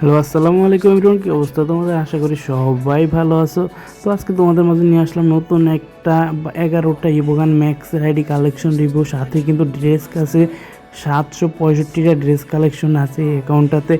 Hello, আসসালামু আলাইকুম এবং কি অবস্থা তোমাদের? আশা করি সবাই ভালো আছো। তো আজকে তোমাদের মাঝে নিয়ে আসলাম নতুন একটা এগারোটা evo gun max ID collection review সাথে কিন্তু ড্রেস আছে, সাতশো পঁয়ষট্টিটা ড্রেস কালেকশন আছে এই অ্যাকাউন্টটাতে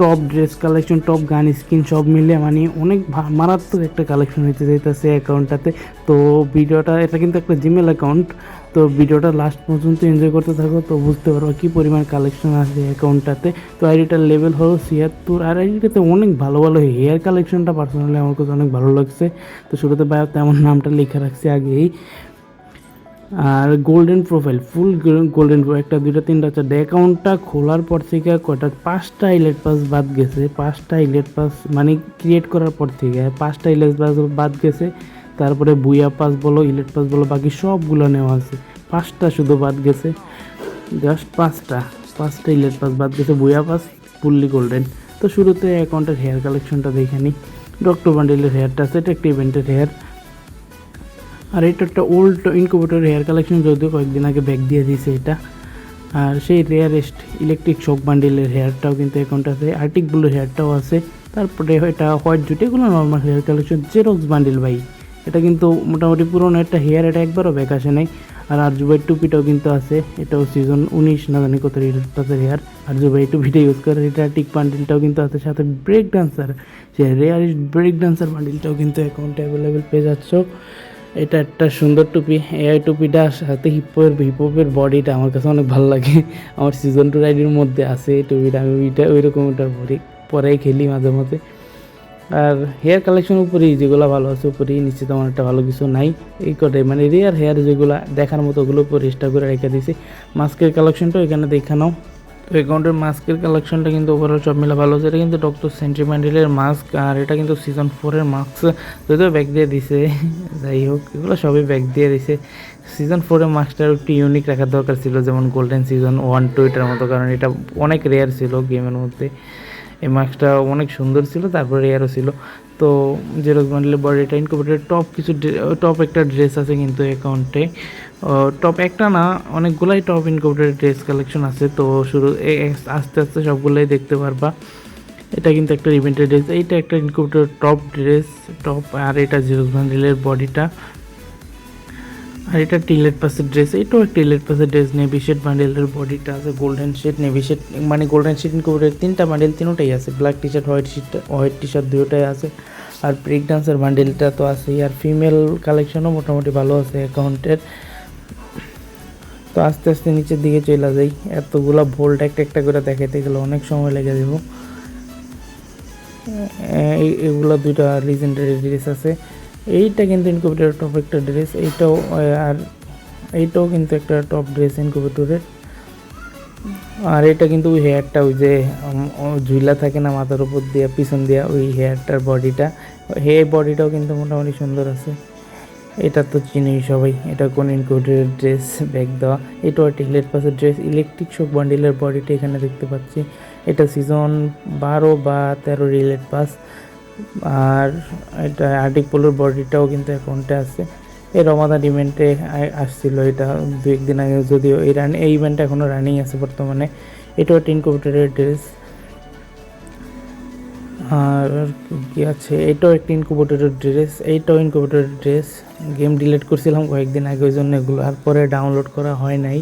top dress collection top gun skin সব মিলে মানে অনেক মারাত্মক একটা কালেকশন হইতে যাইতেছে অ্যাকাউন্টটাতে তো ভিডিওটা, এটা কিন্তু একটা জিমেল অ্যাকাউন্ট তো ভিডিওটা লাস্ট পর্যন্ত এনজয় করতে থাকো, তো বুঝতে পারব কী পরিমাণ কালেকশন আছে অ্যাকাউন্টটাতে তো আইডিটার লেভেল হলো ছিয়াত্তর, আর আইডিটাতে অনেক ভালো ভালো হেয়ার কালেকশনটা পার্সোনালি আমার কাছে অনেক ভালো লাগছে। তো শুরুতে বায়ো তেমন নামটা লেখা রাখছি আগেই। আর গোল্ডেন প্রোফাইল ফুল গোল্ডেন একটা, দুইটা, তিনটা, চারটা। অ্যাকাউন্টটা খোলার পর থেকে কয়টা? পাঁচটা ইলেট পাস বাদ গেছে। পাঁচটা ইলেট পাস মানে ক্রিয়েট করার পর থেকে পাঁচটা ইলেট পাস বাদ গেছে। তারপরে বুয়া পাস বলো ইলেট পাস বলো, বাকি সবগুলো নেওয়া আছে। পাঁচটা শুধু বাদ গেছে। জাস্ট পাঁচটা পাঁচটা ইলেট পাস বাদ গেছে। বুয়া পাস ফুললি গোল্ডেন তো শুরুতে অ্যাকাউন্টের হেয়ার কালেকশনটা দেখে নিই ডক্টর বান্ডেলের হেয়ারটা আছে এটা একটা ইভেন্টের হেয়ার আর এটা একটা ওল্ড ইনকুবেটর হেয়ার কালেকশন যদিও কয়েকদিন আগে ব্যাগ দিয়ে দিয়েছে এটা। আর সেই রেয়ারেস্ট ইলেকট্রিক শক বান্ডিলের হেয়ারটাও কিন্তু আছে আর্টিক ব্লুর হেয়ারটাও আছে। তারপরে এটা হোয়াইট জুট এগুলো normal hair collection Xerox bundle ভাই। এটা কিন্তু মোটামুটি পুরোনো একটা হেয়ার এটা একবারও ব্যাগ আসে নাই। আর আরজুবাই টুপিটাও কিন্তু আছে, এটাও সিজন উনিশ, না জানি কত পাশের হেয়ার আরজুবাই টুপিটা ইউজ করে, এটা টিক বান্ডিলটাও কিন্তু আছে, সাথে ব্রেক ডান্সার সে রেয়ারেস্ট ব্রেক ডান্সার বান্ডিলটাও কিন্তু অ্যাকাউন্টে অ্যাভেলেবেল পেয়ে যাচ্ছ। এটা একটা সুন্দর টুপি এআই টুপিটা সাথে হিপের হিপহপের বডিটা আমার কাছে অনেক ভালো লাগে। আমার সিজন টু রাইডের মধ্যে আছে এই টুপিটা, আমি ওইটা ওই রকম ওটা পরি, পরেই খেলি মাঝে মাঝে আর হেয়ার কালেকশন উপরেই যেগুলো ভালো আছে উপরেই নিচে তেমন একটা ভালো কিছু নাই। এই কটাই মানে রেয়ার হেয়ার যেগুলো দেখার মতো ওগুলো পরিষ্কার করে রেখে দিয়েছি। মাস্কের কালেকশনটা এখানে দেখানো তো অ্যাকাউন্টের মাস্কের কালেকশনটা কিন্তু ওভারঅল সব মিলে ভালো। আছে এটা কিন্তু ডক্টর সেন্টিমেন্টালের মাস্ক আর এটা কিন্তু সিজন ফোরের মাস্ক যদিও ব্যাগ দিয়ে দিছে। যাই হোক, এগুলো সবই ব্যাগ দিয়ে দিছে। সিজন ফোরের মাস্কটা একটু ইউনিক রাখার দরকার ছিল, যেমন গোল্ডেন সিজন ওয়ান টু এটার মতো, কারণ এটা অনেক রেয়ার ছিল গেমের মধ্যে। এই মাস্কটা অনেক সুন্দর ছিল, তারপরে রেয়ারও ছিল। তো জেরক্স বড় বডিটা ইনকোভেটের টপ কিছু টপ একটা ড্রেস আছে কিন্তু অ্যাকাউন্টে টপ একটা না, অনেকগুলাই টপ ইনকোভেটের ড্রেস কালেকশন আছে, তো শুরু আস্তে আস্তে সবগুলাই দেখতে পারবা। এটা কিন্তু একটা ইভেন্টের ড্রেস এইটা একটা ইনকোভেটের টপ ড্রেস টপ আর এটা জেরক্স বান্ডেলের বডিটা আর এটা টিলেট পাসের ড্রেস এটাও একটা টিলেট পাসের ড্রেস নেভি শেড বান্ডেলের বডিটা আছে গোল্ডেন শেড নেভি শেড মানে গোল্ডেন শেড ইনকোভেটের তিনটা বান্ডেল তিনটাই আছে black T shirt white sheet white T shirt দুটোই আছে, আর ব্রেক ডান্সের বান্ডেলটা তো আছেই, আর ফিমেল কালেকশনও মোটামুটি ভালো আছে অ্যাকাউন্টের তো আস্তে আস্তে নিচের দিকে চলে যাই, এতগুলা ভোল্ট একটা একটা করে দেখাইতে গেলে অনেক সময় লেগে যাব এগুলো দুইটা লিজেন্ডারি ড্রেস আছে। এইটা কিন্তু ইনকুবেটরের টপ একটা ড্রেস এইটাও আর এইটাও কিন্তু একটা টপ ড্রেস ইনকুবেটরের আর এটা কিন্তু ওই হেয়ারটা ওই যে ঝুলা থাকে না মাথার উপর দিয়ে, পিছন দিয়ে ওই হেয়ারটার বডিটা হে বডিটাও কিন্তু মোটামুটি সুন্দর আছে। এটা তো চিনি সবাই, এটা কোন ইনকুবেটরের ড্রেস ব্যাগ দেওয়া। এটা একটা ইলেট পাসের ড্রেস ইলেকট্রিক শোক বান্ডিলের বডিটা এখানে দেখতে পাচ্ছি। এটা সিজন বারো বা তেরো রিলেট পাস। আর এটা আর্টিক পোলোর বডিটাও কিন্তু অ্যাকাউন্টে আছে। এই রমাদান ইভেন্টে আসছিল এটা দু, একদিন আগে যদিও এই রান এই ইভেন্টটা এখনও রানিং আছে বর্তমানে। এটাও একটা ইনকুবেটরের ড্রেস আর কি আছে? এটাও একটা ইনকুবেটরের ড্রেস এইটাও ইনকুবেটরের ড্রেস গেম ডিলিট করছিলাম কয়েকদিন আগে, ওই জন্য এগুলো আর পরে ডাউনলোড করা হয় নাই।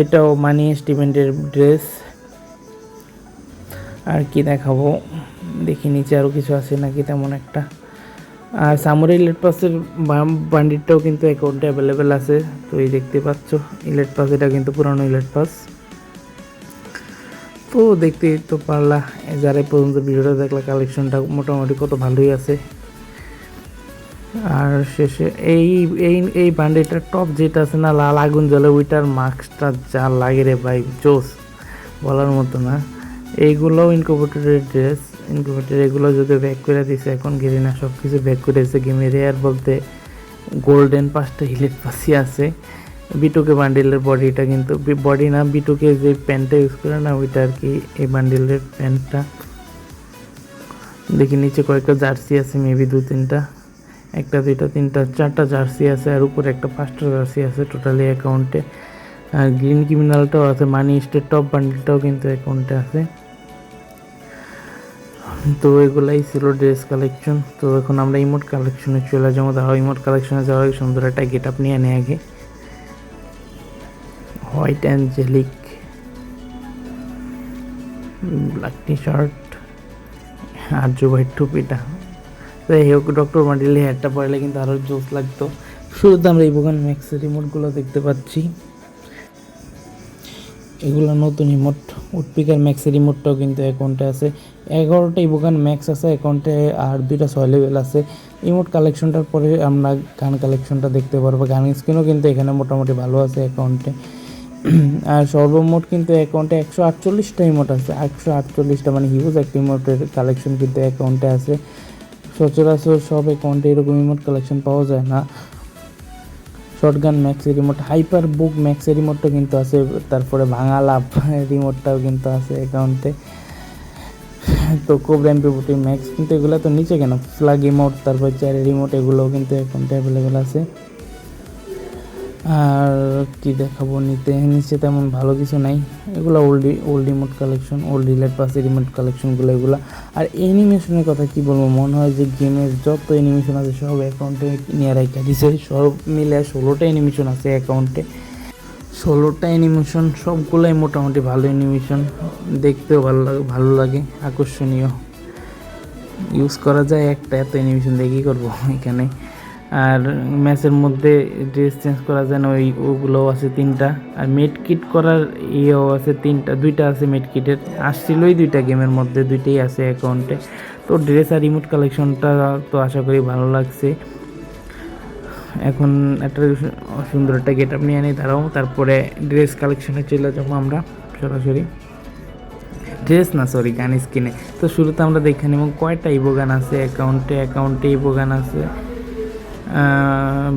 এটাও মানি স্টিভেন্টের ড্রেস আর কি দেখাবো? দেখি নিচে আরও কিছু আছে নাকি তেমন একটা। আর সামুরে ইলেট পাসের বান্ডিটটাও কিন্তু অ্যাকাউন্টে অ্যাভেলেবেল আছে, তো এই দেখতে পাচ্ছ, ইলেট পাস, এটা কিন্তু পুরানো ইলেট পাস। তো দেখতে তো পারলা যারা এই পর্যন্ত ভিডিওটা দেখলা কালেকশনটা মোটামুটি কত ভালোই আছে। আর শেষে এই এই এই বান্ডিটার টপ যেটা আছে না, লাল আগুন জ্বলে, ওইটার মাস্কটা যা লাগে রে ভাই, জোস, বলার মতো না। এইগুলোও ইনকোভেটরের ড্রেস ইনকোভেটর এগুলো যদি ব্যাক করে দিছে, এখন গেলি না সব কিছু ব্যাক করে দিছে। গেমে রেয়ার বলতে গোল্ডেন পাঁচটা হিলেট পাশি আছে। বিটুকে বান্ডিলের বডিটা কিন্তু বডি না বিটুকে যে প্যান্টটা ইউজ করে না, ওইটা আর কি এই বান্ডিলের প্যান্টটা দেখি নিচে কয়েকটা জার্সি আছে মেবি দু তিনটা। একটা, দুইটা, তিনটা, চারটা জার্সি আছে, আর উপরে একটা পাঁচটা জার্সি আছে টোটালি অ্যাকাউন্টে আর গ্রিন ক্রিমিনালটাও আছে মানি স্টেট টপ বান্ডিলটাও কিন্তু অ্যাকাউন্টে আছে। তো এগুলাই ছিল ড্রেস কালেকশন তো এখন আমরা ইমোট কালেকশনে চলে যাব। তাও ইমোট কালেকশনে যাওয়ার আগে সুন্দর একটা গেট আপ নিয়ে নেই আগে। White angelic black T shirt আর জুবাইট টুপিটা। তো এই হোক ডক্টর মান্ডিলে হেয়ারটা পরলে কিন্তু আরও জোস লাগতো। শুরুতে আমরা এই বোগান ম্যাক্স রিমোটগুলো দেখতে পাচ্ছি। এগুলো নতুন রিমোট উডপিকার ম্যাক্সের রিমোটটাও কিন্তু অ্যাকাউন্টে আছে। এগারোটা ইবোগান ম্যাক্স আছে অ্যাকাউন্টে আর দুইটা ছয় লেভেল আছে। ইমোট কালেকশনটার পরে আমরা গান কালেকশনটা দেখতে পারব। গান স্ক্রিনও কিন্তু এখানে মোটামুটি ভালো আছে অ্যাকাউন্টে আর সর্বমোট কিন্তু অ্যাকাউন্টে একশো আটচল্লিশটা ইমোট আছে। একশো আটচল্লিশটা মানে হিউজ একটা ইমোটের কালেকশন কিন্তু অ্যাকাউন্টে আছে। সচরাচর সব অ্যাকাউন্টে এরকম ইমোট কালেকশন পাওয়া যায় না। Shotgun maxi remote hyper book maxi রিমোটটা কিন্তু আছে, তারপরে ভাঙা লাভ রিমোটটাও কিন্তু আছে অ্যাকাউন্টে তো কোবরা এমপিবুটি ম্যাক্স কিন্তু এগুলো তো নিচে কেন? ফ্লাগ রিমোট তারপর চেয়ার রিমোট এগুলোও কিন্তু অ্যাকাউন্টে অ্যাভেলেবেল আছে। আর কি দেখাবো, নিতে, নিচে তেমন ভালো কিছু নাই। এগুলো old old remote collection old relate পাশে রিমোট কালেকশনগুলো এগুলো। আর অ্যানিমেশনের কথা কি বলব, মনে হয় যে গেমের যত অ্যানিমেশন আছে সব অ্যাকাউন্টে নিয়ে রাখা দিছে। সব মিলে ষোলোটা অ্যানিমেশন আছে অ্যাকাউন্টে ষোলোটা অ্যানিমেশন সবগুলোই মোটামুটি ভালো অ্যানিমেশন দেখতেও ভালো লাগে ভালো লাগে, আকর্ষণীয়। ইউজ করা যায় একটা, এত অ্যানিমেশন কী করব এখানে? আর ম্যাচের মধ্যে ড্রেস চেঞ্জ করা যায় না ওই ওগুলোও আছে তিনটা। আর মেড কিট করার ইয়েও আছে তিনটা, দুইটা আছে মেড কিটের আসছিলই দুইটা গেমের মধ্যে, দুইটাই আছে অ্যাকাউন্টে তো ড্রেস আর রিমোট কালেকশনটা তো আশা করি ভালো লাগছে। এখন একটা সুন্দর একটা গেট আপ নিয়ে নিই তারাও তারপরে ড্রেস কালেকশনে চলে যাব আমরা, সরাসরি। ড্রেস না সরি গান স্কিনে তো শুরুতে আমরা দেখে নেব কয়টা ইবো গান আছে অ্যাকাউন্টে অ্যাকাউন্টে ইবো গান আছে।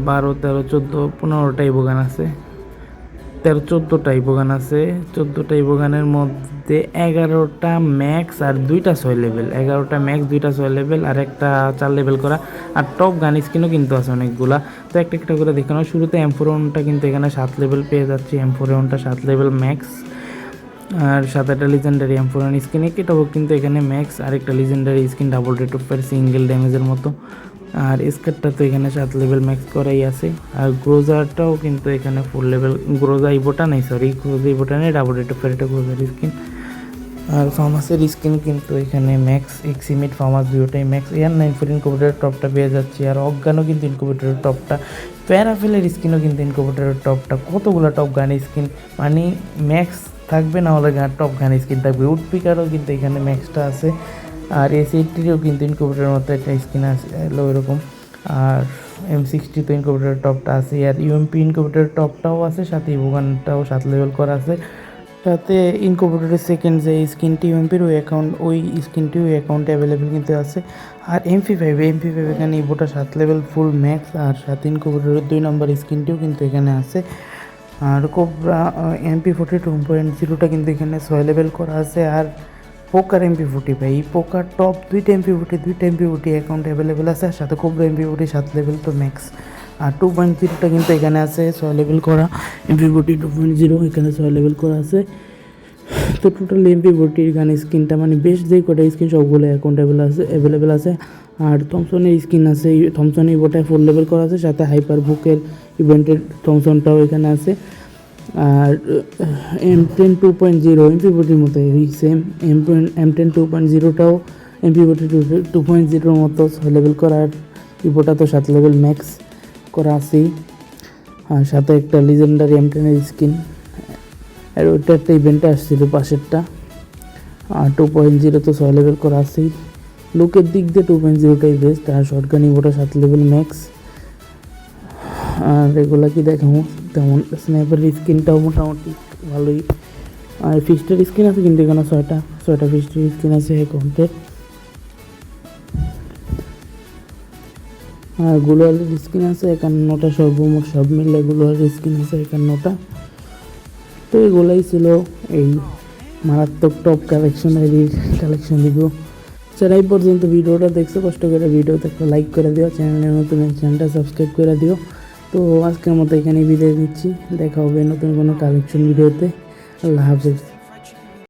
বারো, তেরো, চোদ্দ, পনেরোটা ইবো আছে। তেরো, চোদ্দোটা ইবো আছে। চোদ্দোটা ইবো মধ্যে এগারোটা ম্যাক্স আর দুইটা ছয় লেভেল এগারোটা ম্যাক্স দুইটা ছয় লেভেল আর একটা চার লেভেল করা। আর টপ গান স্কিনও কিন্তু আছে অনেকগুলা। তো একটা একটা করে দেখানো শুরুতে এমফোরনটা কিন্তু এখানে সাত লেভেল পেয়ে যাচ্ছি। এমফোরনটা সাত লেভেল ম্যাক্স আর সাত একটা লিজেন্ডারি এমফোরন স্কিন এটাও কিন্তু এখানে ম্যাক্স আর একটা লিজেন্ডারি স্কিন ডাবল রেট অফের সিঙ্গেল ড্যামেজের মতো। আর স্কার্টটা তো এখানে সাত লেভেল ম্যাক্স করাই আছে। আর গ্রোজারটাও কিন্তু এখানে ফুল লেভেল গ্রোজা ইবোটা নেই সরি গ্রোজা ইবোটা নেই ডাবল এটা গ্রোজার স্কিন আর ফার্মাসের স্কিন কিন্তু এখানে ম্যাক্স এক্সিমিট ফার্মাস দুটোটাই ম্যাক্স এয়ার নাইন ফোর ইনকোভেটারের টপটা পেয়ে যাচ্ছি। আর অজ্ঞানও কিন্তু ইনকোভেটারের টপটা প্যারাফেলের স্কিনও কিন্তু ইনকোভেটারের টপটা কতগুলো টপ গান স্কিন মানে ম্যাক্স থাকবে না হলে টপ গান স্কিন থাকবে। উড পিকারও কিন্তু এখানে ম্যাক্সটা আছে। আর এস এইটটিরও কিন্তু ইনকোভেটারের মতো একটা স্ক্রিন আছে, এলো এরকম। আর এম সিক্সটি তো ইনকোভেটারের টপটা আছে। আর ইউএমপি ইনকোভেটারের টপটাও আছে, সাথে ইভোগানটাও সাত লেভেল করা আছে। সাথে ইনকোভেটরের সেকেন্ড যে স্ক্রিনটি ইউএমপির ওই অ্যাকাউন্ট ওই স্ক্রিনটি ওই অ্যাকাউন্টে অ্যাভেলেবেল কিন্তু আছে। আর এমপি ফাইভ এমপি ফাইভ এখানে ইভোটা সাত লেভেল ফুল ম্যাক্স আর সাথে ইনকোভেটরের দুই নম্বর স্ক্রিনটিও কিন্তু এখানে আছে। আর cobra MP forty two point জিরোটা কিন্তু এখানে ছয় লেভেল করা আছে। আর পোকার এমপি ফোর্টি ভাই পোকার টপ দুইটা এমপি ফোর্টি দুইটা এমপি ফোর্টি অ্যাকাউন্ট অ্যাভেলেবেল আছে, আর সাথে কোবরা এমপি ফোর্টি সাত লেভেল তো ম্যাক্স আর টু পয়েন্ট জিরোটা কিন্তু এখানে আছে, ছয় লেভেল করা। MP forty two point zero এখানে ছয় লেভেল করা আছে। তো টোটাল এমপি ফোর্টির গান স্কিনটা মানে বেস্ট যে কটা স্কিন সবগুলো অ্যাকাউন্ট আছে অ্যাভেলেবেল আছে। আর থমসনের স্কিন আছে থমসন ইভোটায় ফোর লেভেল করা আছে, সাথে হাইপার বুকের ইভেন্টের থমসনটাও এখানে আছে। আর M ten two point zero MP ফোর্টির মতো এই same M M ten two point জিরোটাও MP forty two two point জিরোর মতো ছয় লেভেল করার ইভোটা তো সাত লেভেল ম্যাক্স করা আছেই। আর সাথে একটা লিজেন্ডারি এম টেনের স্কিন আর ওইটা একটা ইভেন্টে আসছিল পাশেরটা। আর টু পয়েন্ট জিরো তো ছয় লেভেল করা আছেই। লুকের দিক দিয়ে টু পয়েন্ট জিরোটাই বেস্ট আর শর্টগান ইভোটা সাত লেভেল ম্যাক্স আর এগুলা কি দেখাবো? তেমন স্ন্যাপের স্কিনটাও মোটামুটি ভালোই। আর ফিস্টের স্কিন আছে কিন্তু এখানে ছয়টা ছয়টা ফিস্টের স্কিন আছে অ্যাকাউন্টে আর গুলোয়ালের স্কিন আছে একান্নটা, সর্বমোট সব মিলে গুলোয়ালের স্কিন আছে একান্নটা। তো এগুলাই ছিল এই মারাত্মক টপ কালেকশন ভিডিও যারা এই পর্যন্ত ভিডিওটা দেখছ, কষ্ট করে ভিডিওতে একটা লাইক করে দিও চ্যানেলের নতুন চ্যানেলটা সাবস্ক্রাইব করে দিও। তো আজকের মতো এখানে বিদায় দিচ্ছি দেখা হবে নতুন কোনো কালেকশন ভিডিওতে আল্লাহ হাফেজ।